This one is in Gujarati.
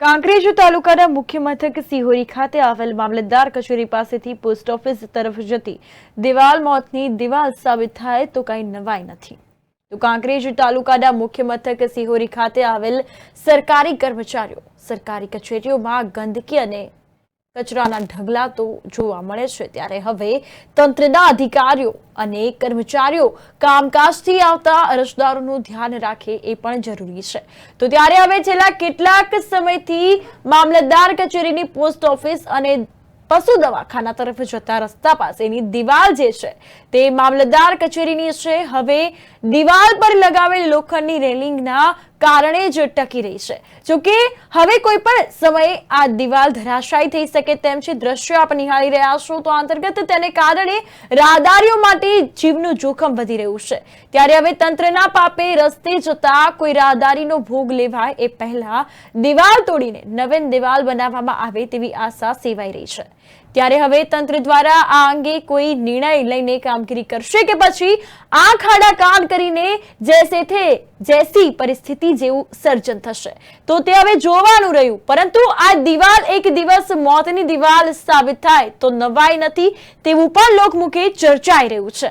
કાંકરેજ તાલુકાના મુખ્ય મથક સિહોરી ખાતે આવેલ મામલતદાર કચેરી પાસેથી પોસ્ટ ઓફિસ તરફ જતી દિવાલ મોતની દિવાલ સાબિત થાય તો કઈ નવાઈ નથી. તો કાંકરેજ તાલુકાના મુખ્ય મથક સિહોરી ખાતે આવેલ સરકારી કર્મચારીઓ, સરકારી કચેરીઓમાં ગંદકી અને કચરાના ઢગલા તો જોવા મળે છે. ત્યારે હવે તંત્રના અધિકારીઓ અને કર્મચારીઓ કામકાજથી આવતા અરજદારોનું ધ્યાન રાખે એ પણ જરૂરી છે. તો ત્યારે હવે છેલ્લા કેટલાક સમયથી મામલતદાર કચેરીની પોસ્ટ ઓફિસ અને પશુ દવાખાના તરફ જતા રસ્તા પાસેની દિવાલ જે છે તે મામલતદાર કચેરીની છે. હવે દિવાલ પર લગાવેલ લોખંડની રેલિંગના કારણે જ ટકી રહી છે. જોકે હવે કોઈ પણ સમયે આ દિવાલ ધરાશાયી થઈ શકે તેમ છે. દ્રશ્ય આપ નિહાળી રહ્યા છો તો અંતર્ગત તેને કારણે રાહદારીઓ માટે જીવનું જોખમ વધી રહ્યું છે. ત્યારે હવે તંત્રના પાપે રસ્તે જતા કોઈ રાહદારીનો ભોગ લેવાય એ પહેલા દિવાલ તોડીને નવીન દિવાલ બનાવવામાં આવે તેવી આશા સેવાઈ રહી છે. ત્યારે હવે તંત્ર દ્વારા આ અંગે કોઈ નિર્ણય લઈને કામગીરી કરશે કે પછી આંખ આડા કાન કરીને જૈસે થે જૈસી પરિસ્થિતિ જેવું સર્જન થશે? તો તે હવે જોવાનું રહ્યું. પરંતુ આ દિવાલ એક દિવસ મોતની દિવાલ સાબિત થાય તો નવાઈ નથી તેવું પણ લોકમુખે ચર્ચાઈ રહ્યું છે.